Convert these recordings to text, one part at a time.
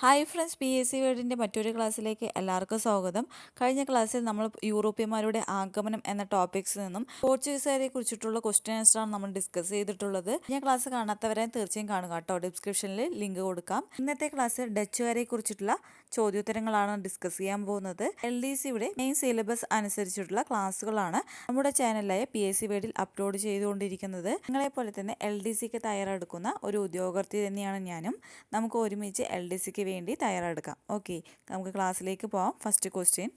Hi friends P S C വേർഡിന്റെ മറ്റൊരു ക്ലാസ്സിലേക്ക് എല്ലാവർക്കും സ്വാഗതം. കഴിഞ്ഞ ക്ലാസ്സിൽ നമ്മൾ യൂറോപ്യന്മാരുടെ ആഗമനം എന്ന ടോപ്പിക്സിൽ നിന്നും പോർച്ചുഗീസുകാരെ കുറിച്ചിട്ടുള്ള ക്വസ്റ്റ്യൻസാണ് നമ്മൾ ഡിസ്കസ് ചെയ്തിട്ടുള്ളത്. ഞാൻ ക്ലാസ് കാണാത്തവരെ തീർച്ചയായും കാണുക കേട്ടോ. ഡിസ്ക്രിപ്ഷനിൽ ലിങ്ക് കൊടുക്കാം. ഇന്നത്തെ ക്ലാസ്സിൽ ഡച്ചുകാരെ കുറിച്ചിട്ടുള്ള ചോദ്യോത്തരങ്ങളാണ് ഡിസ്കസ് ചെയ്യാൻ പോകുന്നത്. എൽ ഡി സിയുടെ മെയിൻ സിലബസ് അനുസരിച്ചിട്ടുള്ള ക്ലാസ്സുകളാണ് നമ്മുടെ ചാനലായ പി എസ് സി വേർഡിൽ അപ്ലോഡ് ചെയ്തുകൊണ്ടിരിക്കുന്നത്. നിങ്ങളെ പോലെ തന്നെ എൽ ഡി സിക്ക് തയ്യാറെടുക്കുന്ന ഒരു ഉദ്യോഗാർത്ഥി തന്നെയാണ് ഞാനും. നമുക്ക് ഒരുമിച്ച് എൽ ഡി സിക്ക് വേണ്ടി തയ്യാറെടുക്കാം. ഓക്കെ നമുക്ക് ക്ലാസ്സിലേക്ക് പോവാം. ഫസ്റ്റ് ക്വസ്റ്റ്യൻ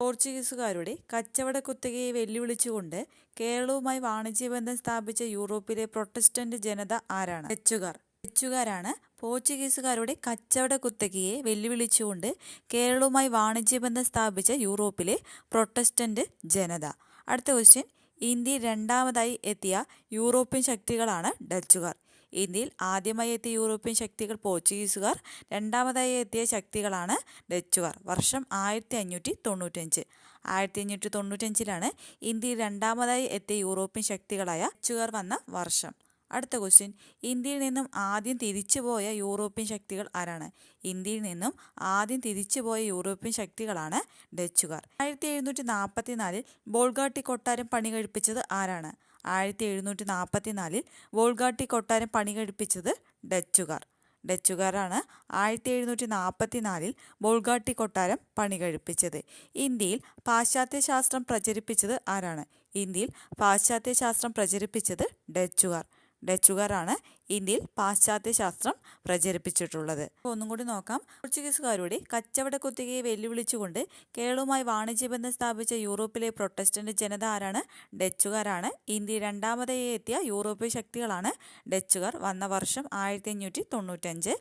പോർച്ചുഗീസുകാരുടെ കച്ചവട കുത്തകയെ വെല്ലുവിളിച്ചുകൊണ്ട് കേരളവുമായി വാണിജ്യബന്ധം സ്ഥാപിച്ച യൂറോപ്പിലെ പ്രൊട്ടസ്റ്റന്റ് ജനത ആരാണ്? ഡച്ചുകാർ ഡച്ചുകാരാണ് പോർച്ചുഗീസുകാരുടെ കച്ചവട കുത്തകയെ വെല്ലുവിളിച്ചുകൊണ്ട് കേരളവുമായി വാണിജ്യബന്ധം സ്ഥാപിച്ച യൂറോപ്പിലെ പ്രൊട്ടസ്റ്റന്റ് ജനത. അടുത്ത ക്വസ്റ്റ്യൻ ഇന്ത്യയിൽ രണ്ടാമതായി എത്തിയ യൂറോപ്യൻ ശക്തികളാണ് ഡച്ചുകാർ. ഇന്ത്യയിൽ ആദ്യമായി എത്തിയ യൂറോപ്യൻ ശക്തികൾ പോർച്ചുഗീസുകാർ രണ്ടാമതായി എത്തിയ ശക്തികളാണ് ഡച്ചുകാർ. വർഷം ആയിരത്തി അഞ്ഞൂറ്റി തൊണ്ണൂറ്റഞ്ച് ആയിരത്തി അഞ്ഞൂറ്റി തൊണ്ണൂറ്റഞ്ചിലാണ് ഇന്ത്യയിൽ രണ്ടാമതായി എത്തിയ യൂറോപ്യൻ ശക്തികളായ ഡച്ചുകാർ വന്ന വർഷം. അടുത്ത ക്വസ്റ്റ്യൻ ഇന്ത്യയിൽ നിന്നും ആദ്യം തിരിച്ചുപോയ യൂറോപ്യൻ ശക്തികൾ ആരാണ്? ഇന്ത്യയിൽ നിന്നും ആദ്യം തിരിച്ചുപോയ യൂറോപ്യൻ ശക്തികളാണ് ഡച്ചുകാർ. ആയിരത്തി എഴുന്നൂറ്റി നാൽപ്പത്തി നാലിൽ ബോൾഗാട്ടി കൊട്ടാരം പണി കഴിപ്പിച്ചത് ആരാണ്? ആയിരത്തി എഴുന്നൂറ്റി നാൽപ്പത്തി നാലിൽ വോൾഗാട്ടി കൊട്ടാരം പണി കഴിപ്പിച്ചത് ഡച്ചുകാർ. ഡച്ചുകാരാണ് ആയിരത്തി എഴുന്നൂറ്റി നാൽപ്പത്തി നാലിൽ ബോൾഗാട്ടി കൊട്ടാരം പണി കഴിപ്പിച്ചത് ഇന്ത്യയിൽ പാശ്ചാത്യ ശാസ്ത്രം പ്രചരിപ്പിച്ചത് ആരാണ്? ഇന്ത്യയിൽ പാശ്ചാത്യ ശാസ്ത്രം പ്രചരിപ്പിച്ചത് ഡച്ചുകാർ. ഡച്ചുകാരാണ് ഇന്ത്യയിൽ പാശ്ചാത്യ ശാസ്ത്രം പ്രചരിപ്പിച്ചിട്ടുള്ളത്. ഒന്നും കൂടി നോക്കാം. പോർച്ചുഗീസുകാരുടെ കച്ചവട കുത്തികയെ വെല്ലുവിളിച്ചുകൊണ്ട് കേരളവുമായി വാണിജ്യബന്ധം സ്ഥാപിച്ച യൂറോപ്പിലെ പ്രൊട്ടസ്റ്റന്റ് ജനത ആരാണ്? ഡച്ചുകാരാണ്. ഇന്ത്യ രണ്ടാമതായി എത്തിയ യൂറോപ്യ ശക്തികളാണ് ഡച്ചുകാർ. വന്ന വർഷം ആയിരത്തി അഞ്ഞൂറ്റി തൊണ്ണൂറ്റഞ്ച്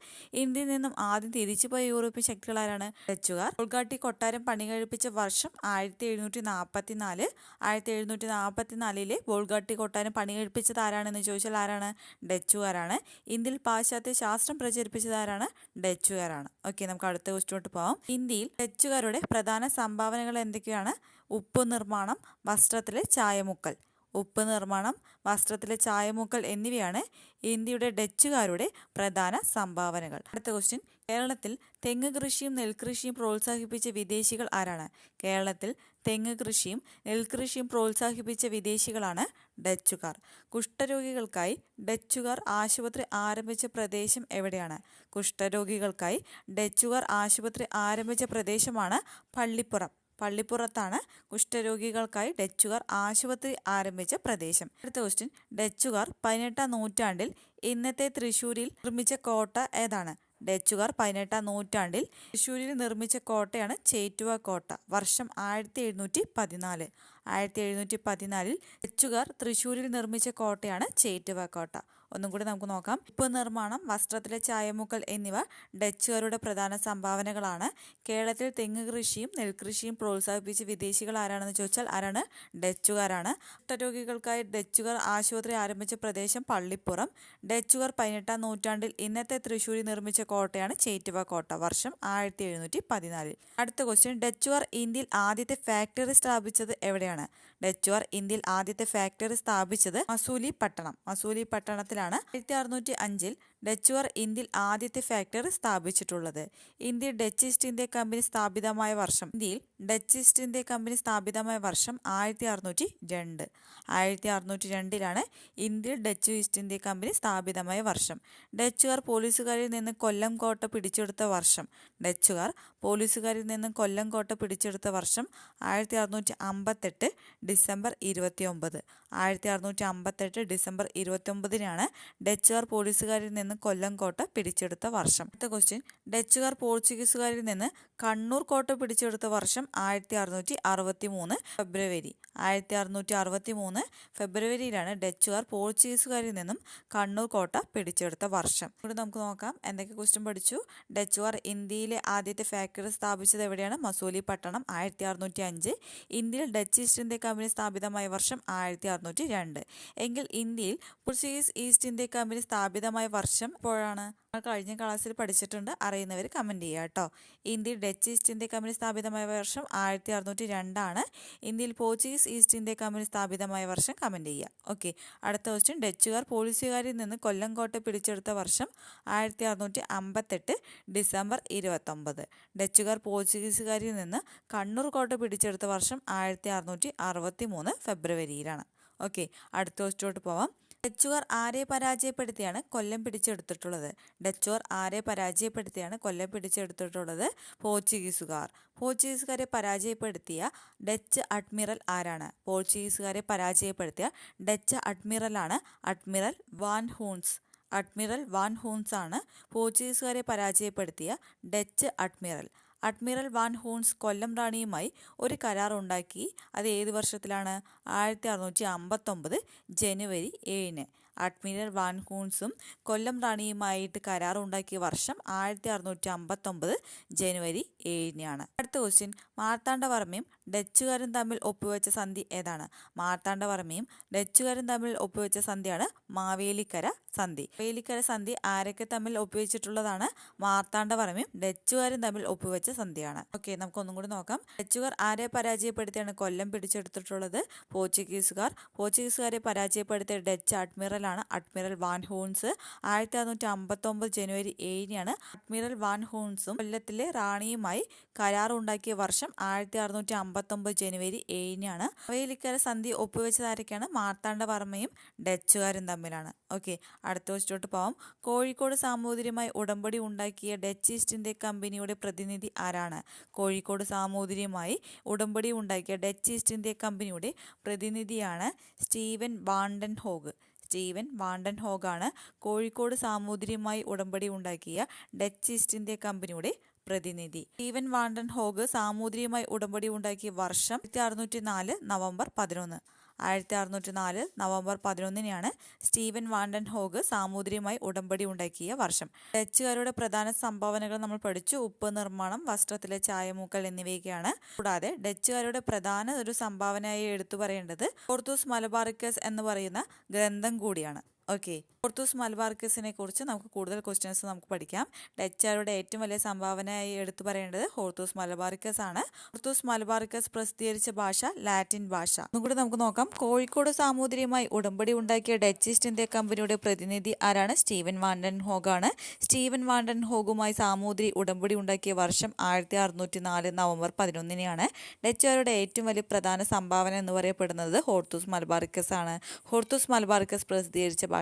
ഇന്ത്യയിൽ നിന്നും ആദ്യം തിരിച്ചുപോയ യൂറോപ്യൻ ശക്തികളാരാണ്? ഡച്ചുകാർ. ഉൾഗാട്ടി കൊട്ടാരം പണി കഴിപ്പിച്ച വർഷം ആയിരത്തി എഴുന്നൂറ്റി നാൽപ്പത്തി നാല് ആയിരത്തി എഴുന്നൂറ്റി നാൽപ്പത്തി നാലിലെ ബോൾഗാട്ടി കൊട്ടാരം പണി കഴിപ്പിച്ചത് ആരാണെന്ന് ചോദിച്ചാൽ ആരാണ്? ഡച്ചുകാരാണ്. ഇന്ത്യയിൽ പാശ്ചാത്യ ശാസ്ത്രം പ്രചരിപ്പിച്ചത് ആരാണ്? ഡച്ചുകാരാണ്. ഓക്കെ നമുക്ക് അടുത്ത ക്വസ്റ്റിനോട്ട് പോകാം ഇന്ത്യയിൽ ഡച്ചുകാരുടെ പ്രധാന സംഭാവനകൾ എന്തൊക്കെയാണ്? ഉപ്പ് നിർമ്മാണം വസ്ത്രത്തിലെ ചായമുക്കൽ ഉപ്പ് നിർമ്മാണം വസ്ത്രത്തിലെ ചായമൂക്കൽ എന്നിവയാണ് ഇന്ത്യയുടെ ഡച്ചുകാരുടെ പ്രധാന സംഭാവനകൾ. അടുത്ത ക്വസ്റ്റ്യൻ കേരളത്തിൽ തെങ്ങ് കൃഷിയും നെൽകൃഷിയും പ്രോത്സാഹിപ്പിച്ച വിദേശികൾ ആരാണ്? കേരളത്തിൽ തെങ്ങ് കൃഷിയും നെൽകൃഷിയും പ്രോത്സാഹിപ്പിച്ച വിദേശികളാണ് ഡച്ചുകാർ. കുഷ്ഠരോഗികൾക്കായി ഡച്ചുകാർ ആശുപത്രി ആരംഭിച്ച പ്രദേശം എവിടെയാണ്? കുഷ്ഠരോഗികൾക്കായി ഡച്ചുകാർ ആശുപത്രി ആരംഭിച്ച പ്രദേശമാണ് പള്ളിപ്പുറം. പള്ളിപ്പുറത്താണ് കുഷ്ഠരോഗികൾക്കായി ഡച്ചുകാർ ആശുപത്രി ആരംഭിച്ച പ്രദേശം. അടുത്ത ക്വസ്റ്റ്യൻ ഡച്ചുകാർ പതിനെട്ടാം നൂറ്റാണ്ടിൽ ഇന്നത്തെ തൃശ്ശൂരിൽ നിർമ്മിച്ച കോട്ട ഏതാണ്? ഡച്ചുകാർ പതിനെട്ടാം നൂറ്റാണ്ടിൽ തൃശ്ശൂരിൽ നിർമ്മിച്ച കോട്ടയാണ് ചേറ്റുവ കോട്ട. വർഷം ആയിരത്തി എഴുന്നൂറ്റി പതിനാല് ആയിരത്തി എഴുന്നൂറ്റി പതിനാലിൽ ഡച്ചുകാർ തൃശ്ശൂരിൽ നിർമ്മിച്ച കോട്ടയാണ് ചേറ്റുവ കോട്ട. ഒന്നും കൂടി നമുക്ക് നോക്കാം. ഉപ്പ് നിർമ്മാണം വസ്ത്രത്തിലെ ചായമുക്കൾ എന്നിവ ഡച്ചുകാരുടെ പ്രധാന സംഭാവനകളാണ്. കേരളത്തിൽ തെങ്ങ് കൃഷിയും നെൽകൃഷിയും പ്രോത്സാഹിപ്പിച്ച് വിദേശികൾ ആരാണെന്ന് ചോദിച്ചാൽ ആരാണ്? ഡച്ചുകാരാണ്. കുഷ്ഠരോഗികൾക്കായി ഡച്ചുകാർ ആശുപത്രി ആരംഭിച്ച പ്രദേശം പള്ളിപ്പുറം. ഡച്ചുകാർ പതിനെട്ടാം നൂറ്റാണ്ടിൽ ഇന്നത്തെ തൃശ്ശൂരിൽ നിർമ്മിച്ച കോട്ടയാണ് ചേറ്റുവ കോട്ട. വർഷം ആയിരത്തി എഴുന്നൂറ്റി പതിനാലിൽ. അടുത്ത ക്വസ്റ്റ്യൻ ഡച്ചുകാർ ഇന്ത്യയിൽ ആദ്യത്തെ ഫാക്ടറി സ്ഥാപിച്ചത് എവിടെയാണ്? ഡച്ചുകാർ ഇന്ത്യയിൽ ആദ്യത്തെ ഫാക്ടറി സ്ഥാപിച്ചത് മസൂലി പട്ടണം മസൂലി പട്ടണത്തിലാണ് ആയിരത്തി അറുന്നൂറ്റി അഞ്ചിൽ ഡച്ചുകാർ ഇന്ത്യയിൽ ആദ്യത്തെ factory സ്ഥാപിച്ചിട്ടുള്ളത്. India Dutch East India company സ്ഥാപിതമായ വർഷം ഇന്ത്യയിൽ ഡച്ച് ഈസ്റ്റ് ഇന്ത്യ കമ്പനി സ്ഥാപിതമായ വർഷം ആയിരത്തി അറുന്നൂറ്റി രണ്ട് ആയിരത്തി അറുന്നൂറ്റി രണ്ടിലാണ് ഇന്ത്യയിൽ ഡച്ച് ഈസ്റ്റ് ഇന്ത്യ കമ്പനി സ്ഥാപിതമായ വർഷം. ഡച്ചുകാർ പോലീസുകാരിൽ നിന്ന് കൊല്ലം കോട്ട പിടിച്ചെടുത്ത വർഷം. ഡച്ചുകാർ പോലീസുകാരിൽ നിന്ന് കൊല്ലം കോട്ട പിടിച്ചെടുത്ത വർഷം ആയിരത്തി അറുന്നൂറ്റി അമ്പത്തെട്ട് ഡിസംബർ ഇരുപത്തി ഒമ്പത് ആയിരത്തി അറുന്നൂറ്റി അമ്പത്തെട്ട് ഡിസംബർ ഇരുപത്തി ഒമ്പതിനാണ് ഡച്ചുകാർ പോലീസുകാരിൽ നിന്ന് കൊല്ലം കോട്ട പിടിച്ചെടുത്ത വർഷം. അടുത്ത ക്വസ്റ്റ്യൻ ഡച്ചുകാർ പോർച്ചുഗീസുകാരിൽ നിന്ന് കണ്ണൂർ കോട്ട പിടിച്ചെടുത്ത വർഷം ആയിരത്തി അറുന്നൂറ്റി അറുപത്തി മൂന്ന് ഫെബ്രുവരി. ആയിരത്തി അറുന്നൂറ്റി അറുപത്തി മൂന്ന് ഫെബ്രുവരിയിലാണ് ഡച്ചുകാർ പോർച്ചുഗീസുകാരിൽ നിന്നും കണ്ണൂർ കോട്ട പിടിച്ചെടുത്ത വർഷം. ഇവിടെ നമുക്ക് നോക്കാം എന്തൊക്കെ ക്വസ്റ്റ്യൻ പഠിച്ചു. ഡച്ചുകാർ ഇന്ത്യയിലെ ആദ്യത്തെ ഫാക്ടറി സ്ഥാപിച്ചത് എവിടെയാണ്? മസൂലി പട്ടണം ആയിരത്തി അറുന്നൂറ്റി അഞ്ച് ഇന്ത്യയിൽ ഡച്ച് ഈസ്റ്റ് ഇന്ത്യ കമ്പനി സ്ഥാപിതമായ വർഷം ആയിരത്തി അറുന്നൂറ്റി രണ്ട് എങ്കിൽ ഇന്ത്യയിൽ പോർച്ചുഗീസ് ഈസ്റ്റ് ഇന്ത്യ കമ്പനി സ്ഥാപിതമായ വർഷം വർഷം എപ്പോഴാണ് കഴിഞ്ഞ ക്ലാസ്സിൽ പഠിച്ചിട്ടുണ്ട്. അറിയുന്നവർ കമന്റ് ചെയ്യുക കേട്ടോ. ഇന്ത്യയിൽ ഡച്ച് ഈസ്റ്റ് ഇന്ത്യ കമ്പനി സ്ഥാപിതമായ വർഷം ആയിരത്തി അറുന്നൂറ്റി രണ്ടാണ് ഇന്ത്യയിൽ പോർച്ചുഗീസ് ഈസ്റ്റ് ഇന്ത്യ കമ്പനി സ്ഥാപിതമായ വർഷം കമന്റ് ചെയ്യുക. ഓക്കെ അടുത്ത ക്വസ്റ്റ്യൻ ഡച്ചുകാർ പോളിസുകാരിൽ നിന്ന് കൊല്ലം കോട്ട പിടിച്ചെടുത്ത വർഷം ആയിരത്തി അറുന്നൂറ്റി അമ്പത്തെട്ട് ഡിസംബർ ഇരുപത്തൊമ്പത്. ഡച്ചുകാർ പോർച്ചുഗീസുകാരിൽ നിന്ന് കണ്ണൂർ കോട്ട പിടിച്ചെടുത്ത വർഷം ആയിരത്തി അറുന്നൂറ്റി അറുപത്തി മൂന്ന് ഫെബ്രുവരിയിലാണ്. ഓക്കെ അടുത്ത ക്വസ്റ്റ്യോട്ട് പോവാം. ഡച്ചുകാർ ആരെ പരാജയപ്പെടുത്തിയാണ് കൊല്ലം പിടിച്ചെടുത്തിട്ടുള്ളത്. ഡച്ചുകാർ ആരെ പരാജയപ്പെടുത്തിയാണ് കൊല്ലം പിടിച്ചെടുത്തിട്ടുള്ളത്? പോർച്ചുഗീസുകാർ. പോർച്ചുഗീസുകാരെ പരാജയപ്പെടുത്തിയ ഡച്ച് അഡ്മിറൽ ആരാണ്? പോർച്ചുഗീസുകാരെ പരാജയപ്പെടുത്തിയ ഡച്ച് അഡ്മിറലാണ് അഡ്മിറൽ വാൻ ഹൂൺസ്. അഡ്മിറൽ വാൻ ഹൂൺസ് ആണ് പോർച്ചുഗീസുകാരെ പരാജയപ്പെടുത്തിയ Dutch admiral. Admiral van ഹൂൺസ് Kollam റാണിയുമായി ഒരു കരാർ ഉണ്ടാക്കി അത് ഏത് വർഷത്തിലാണ്? ആയിരത്തി അറുന്നൂറ്റി അമ്പത്തൊമ്പത് ജനുവരി ഏഴിന്. അഡ്മിറൽ വാൻ ഹൂൺസും കൊല്ലം റാണിയുമായിട്ട് കരാർ ഉണ്ടാക്കിയ വർഷം ആയിരത്തി അറുന്നൂറ്റി അമ്പത്തൊമ്പത് ജനുവരി ഏഴിനാണ്. അടുത്ത ക്വസ്റ്റ്യൻ മാർത്താണ്ഡവർമ്മയും ഡച്ചുകാരും തമ്മിൽ ഒപ്പുവെച്ച സന്ധി ഏതാണ്? മാർത്താണ്ഡവർമ്മയും ഡച്ചുകാരും തമ്മിൽ ഒപ്പുവെച്ച സന്ധിയാണ് മാവേലിക്കര സന്ധി. മാവേലിക്കര സന്ധി ആരൊക്കെ തമ്മിൽ ഒപ്പുവെച്ചിട്ടുള്ളതാണ്? മാർത്താണ്ഡവർമ്മയും ഡച്ചുകാരും തമ്മിൽ ഒപ്പുവെച്ച സന്ധിയാണ്. ഓക്കെ നമുക്കൊന്നും കൂടി നോക്കാം. ഡച്ചുകാർ ആരെ പരാജയപ്പെടുത്തിയാണ് കൊല്ലം പിടിച്ചെടുത്തിട്ടുള്ളത്? പോർച്ചുഗീസുകാർ. പോർച്ചുഗീസുകാരെ പരാജയപ്പെടുത്തിയ ഡച്ച് അഡ്മിറലാണ് അഡ്മിറൽ വാൻ ഹോൺസ്. ആയിരത്തി അറുന്നൂറ്റി അമ്പത്തൊമ്പത് ജനുവരി ഏഴിനാണ് അഡ്മിറൽ വാൻ ഹോൺസും കൊല്ലത്തിലെ റാണിയുമായി കരാറുണ്ടാക്കിയ വർഷം ആയിരത്തി അറുന്നൂറ്റി അമ്പത്തൊമ്പത് ജനുവരി ഏഴിനാണ്. അവയിലിക്കര സന്ധി ഒപ്പുവെച്ചതാരൊക്കെയാണ് മാർത്താണ്ഡവർമ്മയും ഡച്ചുകാരും തമ്മിലാണ്. ഓക്കെ അടുത്ത വെച്ചിട്ട് പോവാം. കോഴിക്കോട് സാമൂതിരിയുമായി ഉടമ്പടി ഉണ്ടാക്കിയ ഡച്ച് ഈസ്റ്റ് ഇന്ത്യ കമ്പനിയുടെ പ്രതിനിധി ആരാണ്? കോഴിക്കോട് സാമൂതിരിയുമായി ഉടമ്പടി ഉണ്ടാക്കിയ ഡച്ച് ഈസ്റ്റ് ഇന്ത്യ കമ്പനിയുടെ പ്രതിനിധിയാണ് Steven Vanden Hoge Steven Vanden ഹോഗാണ് Kozhikode സാമൂതിരിയുമായി ഉടമ്പടി ഉണ്ടാക്കിയ ഡച്ച് ഈസ്റ്റ് ഇന്ത്യ കമ്പനിയുടെ പ്രതിനിധി. സ്റ്റീവൻ വാണ്ടൻ ഹോഗ് സാമൂതിരിയുമായി ഉടമ്പടി ഉണ്ടാക്കിയ വർഷം ആയിരത്തി അറുന്നൂറ്റി നാല് നവംബർ പതിനൊന്ന്. ആയിരത്തി അറുന്നൂറ്റി നാല് നവംബർ പതിനൊന്നിനെയാണ് സ്റ്റീവൻ വാണ്ടൻ ഹോഗ് സാമൂതിരിയുമായി ഉടമ്പടി ഉണ്ടാക്കിയ വർഷം. ഡച്ചുകാരുടെ പ്രധാന സംഭാവനകൾ നമ്മൾ പഠിച്ചു. ഉപ്പ് നിർമ്മാണം വസ്ത്രത്തിലെ ചായമൂക്കൽ എന്നിവയൊക്കെയാണ്. കൂടാതെ ഡച്ചുകാരുടെ പ്രധാന ഒരു സംഭാവനയായി എടുത്തു പറയേണ്ടത് പോർത്തൂസ് മലബാറിക്കസ് എന്ന് പറയുന്ന ഗ്രന്ഥം കൂടിയാണ്. ഓക്കെ പോർത്തൂസ് മലബാർക്കസിനെ കുറിച്ച് നമുക്ക് കൂടുതൽ ക്വസ്റ്റ്യൻസ് നമുക്ക് പഠിക്കാം. ഡച്ചാരുടെ ഏറ്റവും വലിയ സംഭാവനയായി എടുത്തു പറയേണ്ടത് ഹോർത്തൂസ് മലബാറിക്കസ് ആണ്. ഹോർത്തൂസ് മലബാറിക്കസ് പ്രസിദ്ധീകരിച്ച ഭാഷ ലാറ്റിൻ ഭാഷ. ഒന്നുകൂടി നമുക്ക് നോക്കാം. കോഴിക്കോട് സാമൂതിരിയുമായി ഉടമ്പടി ഉണ്ടാക്കിയ ഡച്ച് ഈസ്റ്റ് ഇന്ത്യ കമ്പനിയുടെ പ്രതിനിധി ആരാണ്? സ്റ്റീവൻ വാണ്ടൻ ഹോഗ് ആണ്. സ്റ്റീവൻ വാണ്ടൻ ഹോഗുമായി സാമൂതിരി ഉടമ്പടി ഉണ്ടാക്കിയ വർഷം ആയിരത്തി അറുന്നൂറ്റി നാല് നവംബർ പതിനൊന്നിനെയാണ് ഡച്ചുകാരുടെ ഏറ്റവും വലിയ പ്രധാന സംഭാവന എന്ന് പറയപ്പെടുന്നത് ഹോർത്തൂസ് മലബാറിക്കസ് ആണ്. ഹോർത്തൂസ് മലബാറിക്കസ് പ്രസിദ്ധീകരിച്ച ഭാഷ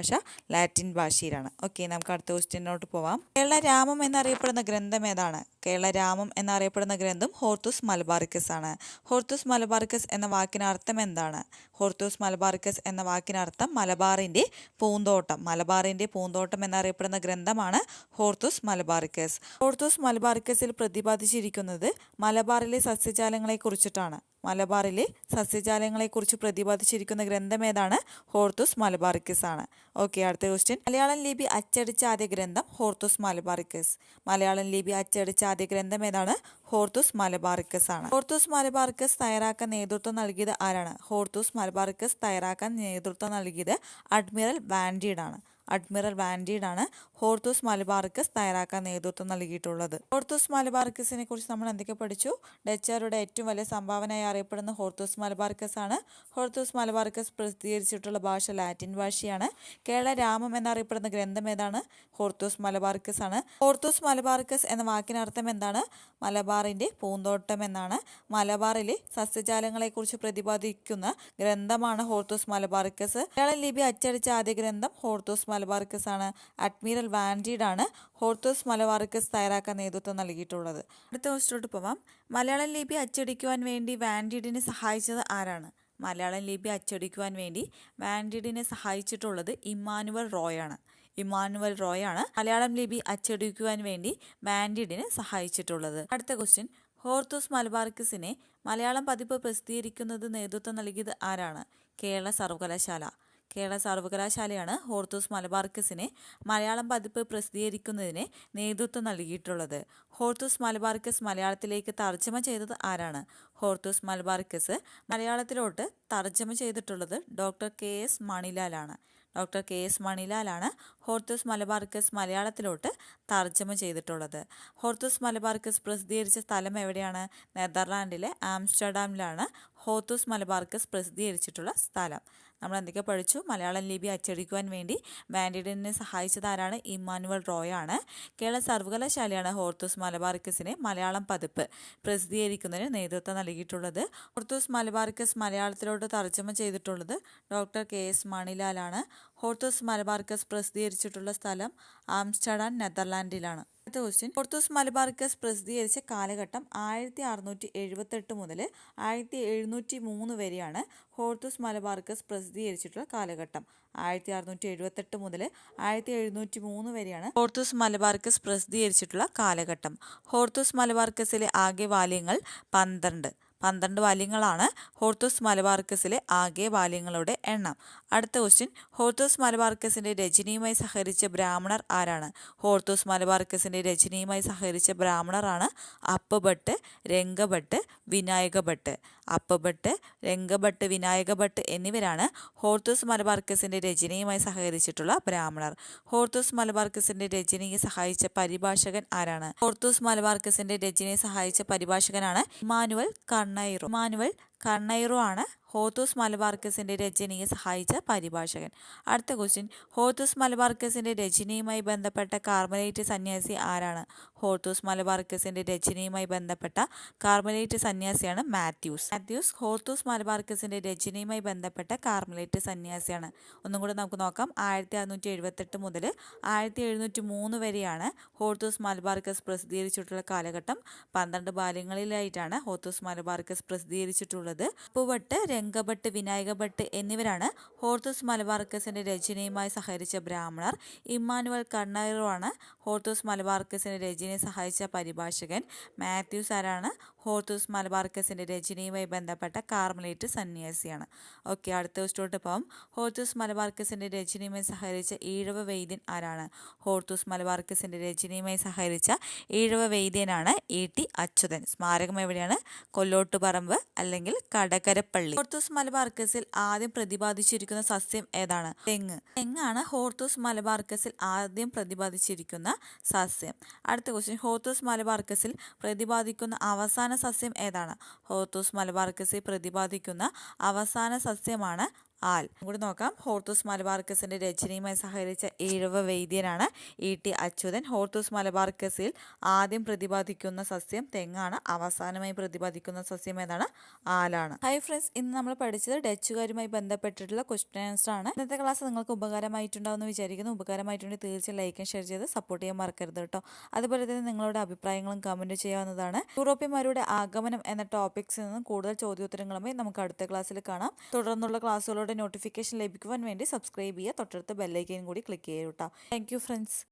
ലാറ്റിൻ ഭാഷയിലാണ്. ഓക്കെ നമുക്ക് അടുത്ത ക്വസ്റ്റ്യനോട്ട് പോവാം. കേരള രാമം എന്നറിയപ്പെടുന്ന ഗ്രന്ഥം ഏതാണ്? കേരള രാമം എന്നറിയപ്പെടുന്ന ഗ്രന്ഥം ഹോർത്തൂസ് മലബാറിക്കസ് ആണ്. ഹോർത്തൂസ് മലബാറിക്കസ് എന്ന വാക്കിന് അർത്ഥം എന്താണ്? ഹോർത്തൂസ് മലബാറിക്കസ് എന്ന വാക്കിന് അർത്ഥം മലബാറിന്റെ പൂന്തോട്ടം. മലബാറിന്റെ പൂന്തോട്ടം എന്നറിയപ്പെടുന്ന ഗ്രന്ഥമാണ് ഹോർത്തൂസ് മലബാറിക്കസ്. ഹോർത്തൂസ് മലബാറിക്കസിൽ പ്രതിപാദിച്ചിരിക്കുന്നത് മലബാറിലെ സസ്യജാലങ്ങളെ കുറിച്ചിട്ടാണ്. മലബാറിലെ സസ്യജാലങ്ങളെക്കുറിച്ച് പ്രതിപാദിച്ചിരിക്കുന്ന ഗ്രന്ഥം ഏതാണ്? ഹോർത്തൂസ് മലബാറിക്കസ് ആണ്. ഓക്കെ അടുത്ത ക്വസ്റ്റ്യൻ മലയാളം ലിപി അച്ചടിച്ച ആദ്യ ഗ്രന്ഥം ഹോർത്തൂസ് മലബാറിക്കസ്. മലയാളം ലിപി അച്ചടിച്ച ആദ്യ ഗ്രന്ഥം ഏതാണ്? ഹോർത്തൂസ് മലബാറിക്കസ് ആണ്. ഹോർത്തൂസ് മലബാറിക്കസ് തയ്യാറാക്കാൻ നേതൃത്വം നൽകിയത് ആരാണ്? ഹോർത്തൂസ് മലബാറിക്കസ് തയ്യാറാക്കാൻ നേതൃത്വം നൽകിയത് അഡ്മിറൽ വാൻഡീഡ് ആണ്. അഡ്മിറൽ വാൻഡീഡ് ആണ് ഹോർത്തൂസ് മലബാർക്കസ് തയ്യാറാക്കാൻ നേതൃത്വം നൽകിയിട്ടുള്ളത്. ഹോർത്തൂസ് മലബാർക്കസിനെ കുറിച്ച് നമ്മൾ എന്തൊക്കെ പഠിച്ചു? ഡച്ചുകാരുടെ ഏറ്റവും വലിയ സംഭാവനയായി അറിയപ്പെടുന്ന ഹോർത്തൂസ് മലബാർക്കസ് ആണ്. ഹോർത്തൂസ് മലബാർക്കസ് പ്രസിദ്ധീകരിച്ചിട്ടുള്ള ഭാഷ ലാറ്റിൻ ഭാഷയാണ്. കേരള രാമം എന്നറിയപ്പെടുന്ന ഗ്രന്ഥം ഏതാണ്? ഹോർത്തൂസ് മലബാർക്കസ് ആണ്. ഹോർത്തൂസ് മലബാർക്കസ് എന്ന വാക്കിനർത്ഥം എന്താണ്? മലബാറിന്റെ പൂന്തോട്ടം എന്നാണ്. മലബാറിലെ സസ്യജാലങ്ങളെക്കുറിച്ച് പ്രതിപാദിക്കുന്ന ഗ്രന്ഥമാണ് ഹോർത്തൂസ് മലബാർക്കസ്. മലയാളം ലിപി അച്ചടിച്ച ആദ്യ ഗ്രന്ഥം ഹോർത്തൂസ് മലബാർക്കസ് ആണ്. അഡ്മിറൽ വാൻഡീഡ് ആണ് ഹോർത്തൂസ് മലബാറിക്കസ് തയ്യാറാക്കാൻ നേതൃത്വം നൽകിയിട്ടുള്ളത്. അടുത്ത ക്വസ്റ്റിലോട്ട് പോവാം. മലയാളം ലിപി അച്ചടിക്കുവാൻ വേണ്ടി വാൻഡീഡിനെ സഹായിച്ചത് ആരാണ്? മലയാളം ലിപി അച്ചടിക്കുവാൻ വേണ്ടി വാൻഡീഡിനെ സഹായിച്ചിട്ടുള്ളത് ഇമ്മാനുവൽ റോയാണ്. ഇമ്മാനുവൽ റോയാണ് മലയാളം ലിപി അച്ചടിക്കുവാൻ വേണ്ടി വാൻഡീഡിനെ സഹായിച്ചിട്ടുള്ളത്. അടുത്ത ക്വസ്റ്റ്യൻ. ഹോർത്തൂസ് മലബാർക്കസിനെ മലയാളം പതിപ്പ് പ്രസിദ്ധീകരിക്കുന്നത് നേതൃത്വം നൽകിയത് ആരാണ്? കേരള സർവകലാശാല കേരള സർവകലാശാലയാണ് ഹോർത്തൂസ് മലബാർക്കസിനെ മലയാളം പതിപ്പ് പ്രസിദ്ധീകരിക്കുന്നതിന് നേതൃത്വം നൽകിയിട്ടുള്ളത്. ഹോർത്തൂസ് മലബാർക്കസ് മലയാളത്തിലേക്ക് തർജമ ചെയ്തത് ആരാണ്? ഹോർത്തൂസ് മലബാർക്കസ് മലയാളത്തിലോട്ട് തർജമ ചെയ്തിട്ടുള്ളത് doctor K. S. മണിലാലാണ്. Doctor K. S. മണിലാലാണ് ഹോർത്തൂസ് മലബാർക്കസ് മലയാളത്തിലോട്ട് തർജമ ചെയ്തിട്ടുള്ളത്. ഹോർത്തൂസ് മലബാർക്കസ് പ്രസിദ്ധീകരിച്ച സ്ഥലം എവിടെയാണ്? നെതർലാൻഡിലെ ആംസ്റ്റർഡാമിലാണ് ഹോർത്തൂസ് മലബാർക്കസ് പ്രസിദ്ധീകരിച്ചിട്ടുള്ള സ്ഥലം. നമ്മൾ എന്തൊക്കെ പഠിച്ചു. മലയാളം ലിപി അച്ചടിക്കുവാൻ വേണ്ടി വാൻഡിഡിനെ സഹായിച്ചത് ആരാണ്? ഇമ്മാനുവൽ റോയ് ആണ്. കേരള സർവകലാശാലയാണ് ഹോർത്തൂസ് മലബാർക്കസിനെ മലയാളം പതിപ്പ് പ്രസിദ്ധീകരിക്കുന്നതിന് നേതൃത്വം നൽകിയിട്ടുള്ളത്. ഹോർത്തൂസ് മലബാർക്കസ് മലയാളത്തിലോട്ട് തർജമ ചെയ്തിട്ടുള്ളത് ഡോക്ടർ കെ എസ് മണിലാലാണ്. ഹോർത്തൂസ് മലബാർക്കസ് പ്രസിദ്ധീകരിച്ചിട്ടുള്ള സ്ഥലം ആംസ്റ്റർഡാം നെതർലാൻഡിലാണ്. അടുത്ത ക്വസ്റ്റ്യൻ ഹോർത്തൂസ് മലബാർക്കസ് പ്രസിദ്ധീകരിച്ച കാലഘട്ടം ആയിരത്തി അറുന്നൂറ്റി എഴുപത്തെട്ട് മുതൽ ആയിരത്തി എഴുന്നൂറ്റി മൂന്ന് വരെയാണ് ഹോർത്തൂസ് മലബാർക്കസ് പ്രസിദ്ധീകരിച്ചിട്ടുള്ള കാലഘട്ടം. ആയിരത്തി അറുന്നൂറ്റി എഴുപത്തെട്ട് മുതൽ ആയിരത്തി എഴുന്നൂറ്റി മൂന്ന് വരെയാണ് ഹോർത്തൂസ് മലബാർക്കസ് പ്രസിദ്ധീകരിച്ചിട്ടുള്ള കാലഘട്ടം. ഹോർത്തൂസ് മലബാർക്കസിലെ ആകെ വാല്യങ്ങൾ പന്ത്രണ്ട്. പന്ത്രണ്ട് വാല്യങ്ങളാണ് ഹോർത്തൂസ് മലബാർക്കസിലെ ആകെ വാല്യങ്ങളുടെ എണ്ണം. അടുത്ത ക്വസ്റ്റ്യൻ ഹോർത്തൂസ് മലബാർക്കസിന്റെ രചനയുമായി സഹകരിച്ച ബ്രാഹ്മണർ ആരാണ്? ഹോർത്തൂസ് മലബാർക്കസിന്റെ രചനയുമായി സഹകരിച്ച ബ്രാഹ്മണറാണ് അപ്പഭട്ട് രംഗഭട്ട് വിനായകഭട്ട്. അപ്പഭട്ട് രംഗഭട്ട് വിനായകഭട്ട് എന്നിവരാണ് ഹോർത്തൂസ് മലബാർക്കസിന്റെ രചനയുമായി സഹകരിച്ചിട്ടുള്ള ബ്രാഹ്മണർ. ഹോർത്തൂസ് മലബാർക്കസിന്റെ രചനയെ സഹായിച്ച പരിഭാഷകൻ ആരാണ്? ഹോർത്തൂസ് മലബാർക്കസിന്റെ രചനയെ സഹായിച്ച പരിഭാഷകനാണ് ഇമാനുവൽ കണ്ണൈറോ. മാനുവൽ കർണൈറോ ആണ്. ഹോത്തൂസ് മലബാർക്കസിന്റെ രചനയെ സഹായിച്ച പരിഭാഷകൻ. അടുത്ത ക്വസ്റ്റ്യൻ ഹോത്തൂസ് മലബാർക്കസിന്റെ രചനയുമായി ബന്ധപ്പെട്ട കാർമലേറ്റ് സന്യാസി ആരാണ്? ഹോത്തൂസ് മലബാർക്കസിന്റെ രചനയുമായി ബന്ധപ്പെട്ട കാർമലേറ്റ് സന്യാസിയാണ് മാത്യൂസ്. മാത്യൂസ് ഹോത്തൂസ് മലബാർക്കസിന്റെ രചനയുമായി ബന്ധപ്പെട്ട കാർമലേറ്റ് സന്യാസിയാണ്. ഒന്നും കൂടെ നമുക്ക് നോക്കാം. ആയിരത്തി അറുന്നൂറ്റി എഴുപത്തെട്ട് മുതൽ ആയിരത്തി എഴുന്നൂറ്റി മൂന്ന് വരെയാണ് ഹോർത്തൂസ് മലബാർക്കസ് പ്രസിദ്ധീകരിച്ചിട്ടുള്ള കാലഘട്ടം. പന്ത്രണ്ട് ബാല്യങ്ങളിലായിട്ടാണ് ഹോത്തൂസ് മലബാർക്കസ് പ്രസിദ്ധീകരിച്ചിട്ടുള്ളത്. പൂവട്ട് രംഗഭട്ട് വിനായകഭട്ട് എന്നിവരാണ് ഹോർത്തൂസ് മലബാർക്കസിന്റെ രചനയുമായി സഹകരിച്ച ബ്രാഹ്മണർ. ഇമ്മാനുവൽ കണ്ണൈറോ ആണ് ഹോർത്തൂസ് മലബാർക്കസിന്റെ രചനയെ സഹായിച്ച പരിഭാഷകൻ. മാത്യൂസ് ആരാണ്? ഹോർത്തൂസ് മലബാർക്കസിന്റെ രചനയുമായി ബന്ധപ്പെട്ട കാർമലേറ്റ് സന്യാസിയാണ്. ഓക്കെ അടുത്ത ദിവസത്തോട്ട് പോകാം ഹോർത്തൂസ് മലബാർക്കസിന്റെ രചനയുമായി സഹകരിച്ച ഈഴവ വൈദ്യൻ ആരാണ്? ഹോർത്തൂസ് മലബാർക്കസിന്റെ രചനയുമായി സഹകരിച്ച ഈഴവ വൈദ്യനാണ് ഇ ടി അച്യുതൻ. സ്മാരകം എവിടെയാണ്? കൊല്ലോട്ടുപറമ്പ് അല്ലെങ്കിൽ കടകരപ്പള്ളി. ഹോർത്തൂസ് മലബാർക്കസിൽ ആദ്യം പ്രതിപാദിച്ചിരിക്കുന്ന സസ്യം ഏതാണ്? തെങ്ങ്. തെങ്ങാണ് ഹോർത്തൂസ് മലബാർക്കസിൽ ആദ്യം പ്രതിപാദിച്ചിരിക്കുന്ന സസ്യം. അടുത്ത ക്വസ്റ്റ്യൻ ഹോർത്തൂസ് മലബാർക്കസിൽ പ്രതിപാദിക്കുന്ന അവസാന സസ്യം ഏതാണ്? ഹോർത്തൂസ് മലബാർക്കസിൽ പ്രതിപാദിക്കുന്ന അവസാന സസ്യമാണ് ആൽ. കൂടി നോക്കാം. ഹോർത്തൂസ് മലബാർക്കസിന്റെ രചനയുമായി സഹകരിച്ച ഈഴവ വൈദ്യനാണ് ഇ. ടി. അച്യുതൻ. ഹോർത്തൂസ് മലബാർക്കസിൽ ആദ്യം പ്രതിപാദിക്കുന്ന സസ്യം തെങ്ങാണ്. അവസാനമായി പ്രതിപാദിക്കുന്ന സസ്യം ഏതാണ്? ആലാണ്. ഹൈ ഫ്രണ്ട്സ് ഇന്ന് നമ്മൾ പഠിച്ചത് ഡച്ചുകാരുമായി ബന്ധപ്പെട്ടിട്ടുള്ള ക്വസ്റ്റ്യൻ ആൻസർ ആണ്. ഇന്നത്തെ ക്ലാസ് നിങ്ങൾക്ക് ഉപകാരമായിട്ടുണ്ടാവുമെന്ന് വിചാരിക്കുന്നു. ഉപകാരമായിട്ടുണ്ടെങ്കിൽ തീർച്ചയായും ലൈക്കും ഷെയർ ചെയ്ത് സപ്പോർട്ട് ചെയ്യാൻ മറക്കരുത് കേട്ടോ. അതുപോലെ തന്നെ നിങ്ങളുടെ അഭിപ്രായങ്ങളും കമന്റ് ചെയ്യാവുന്നതാണ്. യൂറോപ്യന്മാരുടെ ആഗമനം എന്ന ടോപ്പിക്സിൽ നിന്നും കൂടുതൽ ചോദ്യോത്തരങ്ങളുമായി നമുക്ക് അടുത്ത ക്ലാസ്സിൽ കാണാം. തുടർന്നുള്ള ക്ലാസ്സുകളോട് നോട്ടിഫിക്കേഷൻ ലഭിക്കുവാൻ വേണ്ടി സബ്സ്ക്രൈബ് ചെയ്യുക. തൊട്ടടുത്ത ബെല്ലൈക്കൻ കൂടി ക്ലിക്ക് ചെയ്യുക കേട്ടോ. Thank friends